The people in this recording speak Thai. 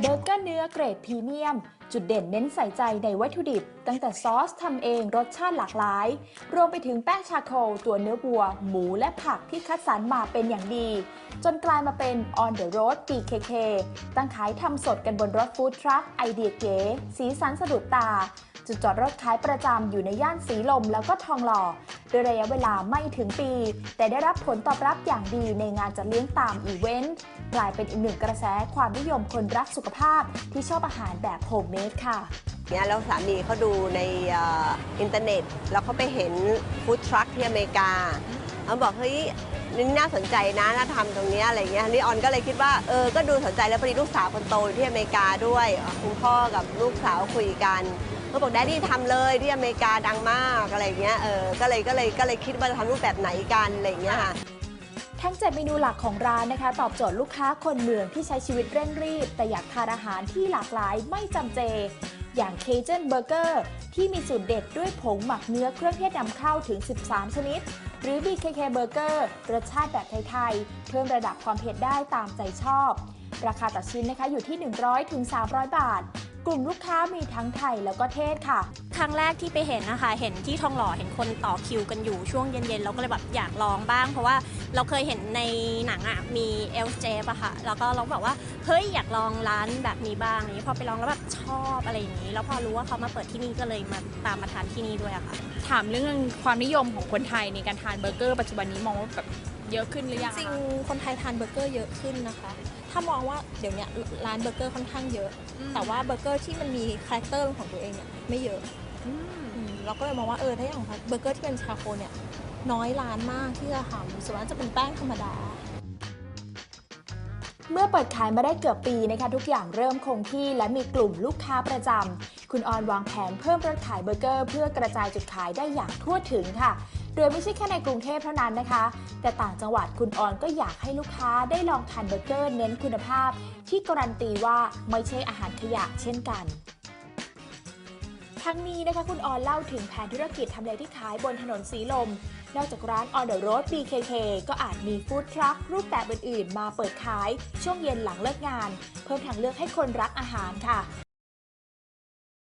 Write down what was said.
เบอร์เกอร์เนื้อเกรดพรีเมียม จุดเด่นเน้นใส่ใจในวัตถุดิบ ตั้งแต่ซอสทำเองรสชาติหลากหลาย รวมไปถึงแป้งชาโคลตัวเนื้อวัว หมูและผักที่คัดสรรมาเป็นอย่างดี จนกลายมาเป็น On the Road BKK ตั้งขายทำสดกันบนรถฟู้ดทรัคไอเดียเก๋สีสันสะดุดตา จุดจอดรถขายประจำอยู่ในย่านสีลมแล้วก็ทองหล่อโดยระยะเวลาไม่ถึงปี แต่ได้รับผลตอบรับอย่างดีในงานจัดเลี้ยงตามอีเวนต์กลายเป็นอีกหนึ่งกระแสความนิยมคนรักสุขภาพที่ชอบอาหารแบบโฮมเมดค่ะเนี่ยแล้วสามีเขาดูในออินเทอร์เน็ต แล้วเขาไปเห็นฟู้ดทรัคที่อเมริกาเขาบอกเฮ้ย นี่น่าสนใจนะน่าทำตรงนี้อะไรเงี้ยนี่ออนก็เลยคิดว่าเออก็ดูสนใจแล้วพอดีลูกสาวคนโตอยู่ที่อเมริกาด้วยคุณพ่อกับลูกสาวคุยกันเขาบอกแดดดี้ทำเลยที่อเมริกาดังมากอะไรเงี้ยเออก็เลยก็เลยก็เลยคิดว่าจะทำรูปแบบไหนกันอะไรเงี้ยค่ะทั้ง 7 เมนูหลักของร้านนะคะ ตอบโจทย์ลูกค้าคนเมืองที่ใช้ชีวิตเร่งรีบ แต่อยากทานอาหารที่หลากหลายไม่จำเจ อย่าง Cajun Burger ที่มีสูตรเด็ดด้วยผงหมักเนื้อเครื่องเทศนำเข้าถึง 13 ชนิด หรือ BKK Burger รสชาติแบบไทยๆ เพิ่มระดับความเผ็ดได้ตามใจชอบ ราคาต่อชิ้นนะคะอยู่ที่ 100ถึง300 บาท กลุ่มลูกค้ามีทั้งไทยแล้วก็เทศค่ะ ครั้งแรกที่ไปเห็นนะคะ เห็นที่ทองหล่อเห็นคนต่อคิวกันอยู่ช่วงเย็นๆ เราก็เลยแบบอยากลองบ้าง เพราะว่าเราเคยเห็นในหนังอะมีเอลเจฟอะค่ะ แล้วก็เราแบบว่าเฮ้ยอยากลองร้านแบบนี้บ้างอย่างนี้พอไปลองแล้วแบบชอบอะไรอย่างนี้ แล้วพอรู้ว่าเขามาเปิดที่นี่ก็เลยมาตามมาทานที่นี่ด้วยอะค่ะ ถามเรื่องความนิยมของคนไทยในการทานเบอร์เกอร์ปัจจุบันนี้มองว่าแบบเยอะขึ้นหรือยังจริงๆคนไทยทานเบอร์เกอร์เยอะขึ้นนะคะ ถ้ามองว่าเดี๋ยวเนี้ยร้านเบอร์เกอร์ค่อนข้างเยอะ แต่ว่าเบอร์เกอร์ที่มันมีคาแรคเตอร์ของตัวเองเนี่ยไม่เยอะอืมเราก็เลยมองว่าเออถ้าอย่างเบอร์เกอร์ที่เป็นชาโคเนี่ยน้อยร้านมากที่จะทำส่วนมากจะเป็นแป้งธรรมดา เมื่อเปิดขายมาได้เกือบปีนะคะทุกอย่างเริ่มคงที่และมีกลุ่มลูกค้าประจำคุณออนวางแผนเพิ่มรถขายเบอร์เกอร์ เพื่อกระจายจุดขายได้อย่างทั่วถึงค่ะ โดยไม่ใช่แค่ในกรุงเทพเท่านั้นนะคะ แต่ต่างจังหวัดคุณออนก็อยากให้ลูกค้าได้ลองทานเบอร์เกอร์เน้นคุณภาพ ที่การันตีว่าไม่ใช่อาหารขยะเช่นกัน ทั้งนี้นะคะคุณออนเล่าถึงแผนธุรกิจทำเลที่ขายบนถนนสีลม นอกจากร้าน On the Road BKK ก็อาจมีฟู้ดทรัครูปแบบอื่นๆ มาเปิดขายช่วงเย็นหลังเลิกงาน เพิ่มทางเลือกให้คนรักอาหารค่ะ